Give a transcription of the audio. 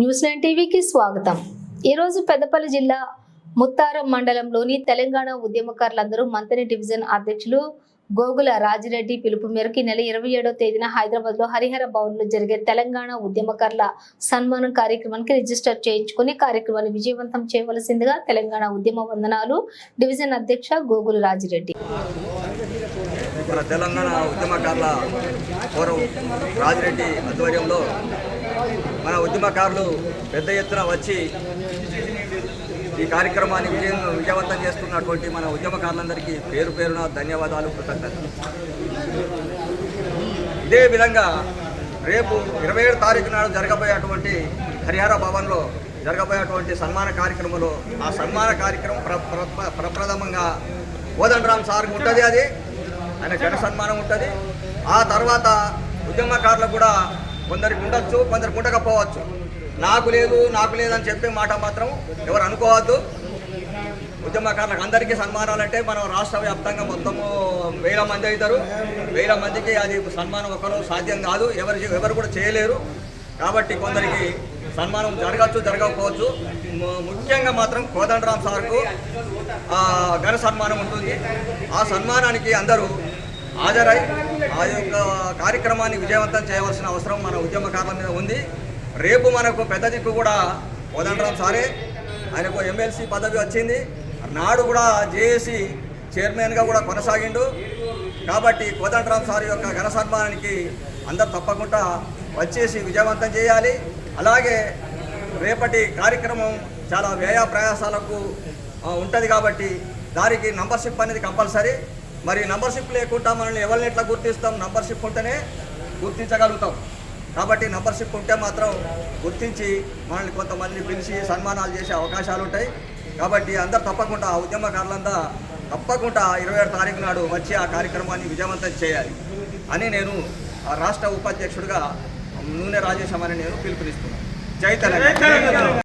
News nine టీవీకి స్వాగతం. ఈరోజు పెద్దపల్లి జిల్లా ముత్తారం మండలంలోని తెలంగాణ ఉద్యమకారులందరూ మంతని డివిజన్ అధ్యక్షులు గోగుల రాజిరెడ్డి పిలుపు మేరకు నెల ఇరవై ఏడో తేదీన హైదరాబాద్లో హరిహర భవన్లో జరిగే తెలంగాణ ఉద్యమకారుల సన్మానం కార్యక్రమానికి రిజిస్టర్ చేయించుకుని కార్యక్రమాన్ని విజయవంతం చేయవలసిందిగా తెలంగాణ ఉద్యమ వందనాలు డివిజన్ అధ్యక్ష గోగుల రాజిరెడ్డి. మన తెలంగాణ ఉద్యమకారుల రాజిరెడ్డి ఆధ్వర్యంలో మన ఉద్యమకారులు పెద్ద ఎత్తున వచ్చి ఈ కార్యక్రమాన్ని విజయం విజయవంతం చేస్తున్నటువంటి మన ఉద్యమకారులందరికీ పేరు పేరున ధన్యవాదాలు కృతజ్ఞతలు. ఇదే విధంగా రేపు ఇరవై ఏడు తారీఖు నాడు జరగబోయేటువంటి హరిహర భవన్లో జరగబోయేటువంటి సన్మాన కార్యక్రమంలో ఆ సన్మాన కార్యక్రమం ప్ర ప్ర- ప్రప్రథమంగా కోదండరామ్ సార్కి ఉంటుంది అది. ఆయన జన సన్మానం ఉంటుంది. ఆ తర్వాత ఉద్యమకారులకు కూడా కొందరికి ఉండొచ్చు కొందరికి ఉండకపోవచ్చు. నాకు లేదు నాకు లేదని చెప్పే మాట మాత్రం ఎవరు అనుకోవద్దు. ఉద్యమకారులకు అందరికీ సన్మానాలంటే మనం రాష్ట్ర వ్యాప్తంగా మొత్తము వేల మంది అవుతారు. వేల మందికి అది సన్మానం ఒకరు సాధ్యం కాదు. ఎవరు ఎవరు కూడా చేయలేరు. కాబట్టి కొందరికి సన్మానం జరగచ్చు జరగకపోవచ్చు. ముఖ్యంగా మాత్రం కోదండరామ్ సార్కు ఘన సన్మానం ఉంటుంది. ఆ సన్మానానికి అందరూ హాజరై ఆ యొక్క కార్యక్రమాన్ని విజయవంతం చేయవలసిన అవసరం మన ఉద్యమకారుల మీద ఉంది. రేపు మనకు పెద్ద దిక్కు కూడా కోదండరామ్ సారే. ఆయనకు ఎమ్మెల్సీ పదవి వచ్చింది. నాడు కూడా జేఏసీ చైర్మన్గా కూడా కొనసాగిండు. కాబట్టి కోదండరామ్ సార్ యొక్క ఘన సన్మానానికి అందరు తప్పకుండా వచ్చేసి విజయవంతం చేయాలి. అలాగే రేపటి కార్యక్రమం చాలా వ్యయ ప్రయాసాలకు ఉంటుంది కాబట్టి దానికి నంబర్షిప్ అనేది కంపల్సరీ. మరి నంబర్షిప్ లేకుండా మనల్ని ఎవరిని ఎట్లా గుర్తిస్తాం? నంబర్షిప్ ఉంటేనే గుర్తించగలుగుతాం. కాబట్టి నంబర్షిప్ ఉంటే మాత్రం గుర్తించి మనల్ని కొంతమందిని పిలిచి సన్మానాలు చేసే అవకాశాలు ఉంటాయి. కాబట్టి అందరు తప్పకుండా ఆ ఉద్యమకారులంతా తప్పకుండా ఇరవై ఆరు తారీఖు నాడు వచ్చి ఆ కార్యక్రమాన్ని విజయవంతం చేయాలి అని నేను ఆ రాష్ట్ర ఉపాధ్యక్షుడిగా నూనె రాజేశం అని నేను పిలుపునిస్తున్నాను. జై తెలంగాణ.